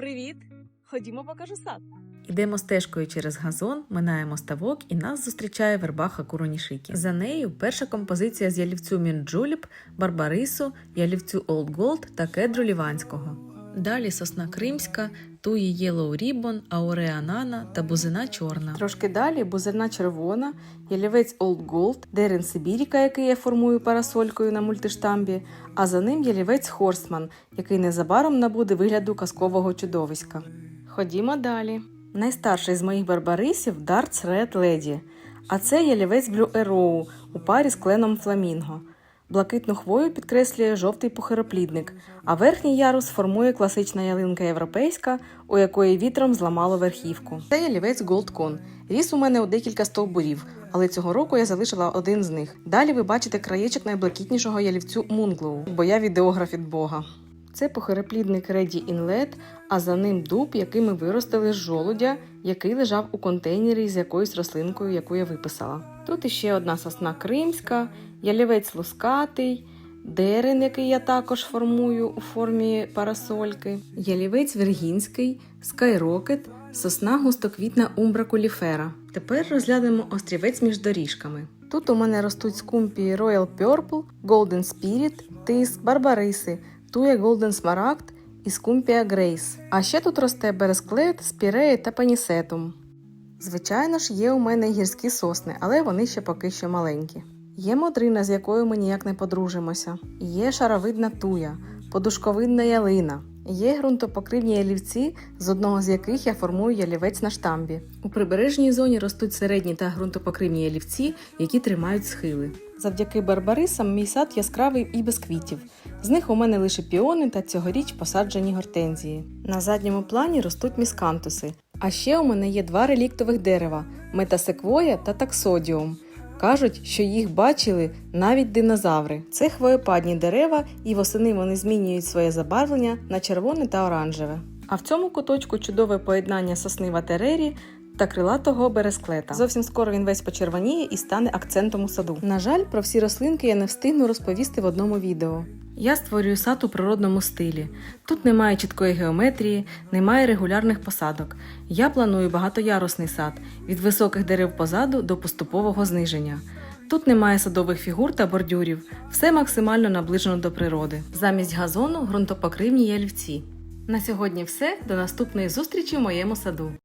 Привіт! Ходімо, покажу сад. Ідемо стежкою через газон, минаємо ставок і нас зустрічає вербаха Куронішики. За нею перша композиція з ялівцю Мінджуліп, Барбарису, ялівцю Олд Голд та кедру Ліванського. Далі сосна кримська, туї Єлоу Рібон, Ауреа Нана та бузина чорна. Трошки далі бузина червона, ялівець Old Gold, дерен Сибіріка, який я формую парасолькою на мультиштамбі, а за ним ялівець Хорстман, який незабаром набуде вигляду казкового чудовиська. Ходімо далі. Найстарший з моїх барбарисів Darts Red Lady, а це ялівець Blue Arrow у парі з кленом Фламінго. Блакитну хвою підкреслює жовтий похироплідник, а верхній ярус формує класична ялинка європейська, у якої вітром зламало верхівку. Це ялівець Con. Ріс у мене у декілька стовбурів, але цього року я залишила один з них. Далі ви бачите краєчок найблакитнішого ялівцю Moonglow, бо я відеограф від Бога. Це похироплідник Ready Inlet, а за ним дуб, який ми виростили з жолудя, який лежав у контейнері з якоюсь рослинкою, яку я виписала. Тут іще одна сосна кримська, ялівець лускатий, дерен, який я також формую у формі парасольки, ялівець вергінський, скайрокет, сосна густоквітна умбра куліфера. Тепер розглянемо острівець між доріжками. Тут у мене ростуть скумпії Royal Purple, Golden Spirit, Тис, Барбариси, Туя Golden Smaragd і Скумпія Грейс. А ще тут росте бересклет, спірея та панісетум. Звичайно ж, є у мене гірські сосни, але вони ще поки що маленькі. Є модрина, з якою ми ніяк не подружимося. Є шаровидна туя, подушковидна ялина. Є ґрунтопокривні ялівці, з одного з яких я формую ялівець на штамбі. У прибережній зоні ростуть середні та ґрунтопокривні ялівці, які тримають схили. Завдяки барбарисам мій сад яскравий і без квітів. З них у мене лише піони та цьогоріч посаджені гортензії. На задньому плані ростуть міскантуси. А ще у мене є два реліктових дерева метасеквоя та таксодіум. Кажуть, що їх бачили навіть динозаври. Це хвоєпадні дерева, і восени вони змінюють своє забарвлення на червоне та оранжеве. А в цьому куточку чудове поєднання сосни ватерері та крилатого бересклета. Зовсім скоро він весь почервоніє і стане акцентом у саду. На жаль, про всі рослинки я не встигну розповісти в одному відео. Я створюю сад у природному стилі. Тут немає чіткої геометрії, немає регулярних посадок. Я планую багатоярусний сад від високих дерев позаду до поступового зниження. Тут немає садових фігур та бордюрів, все максимально наближено до природи. Замість газону ґрунтопокривні ялівці. На сьогодні все. До наступної зустрічі в моєму саду.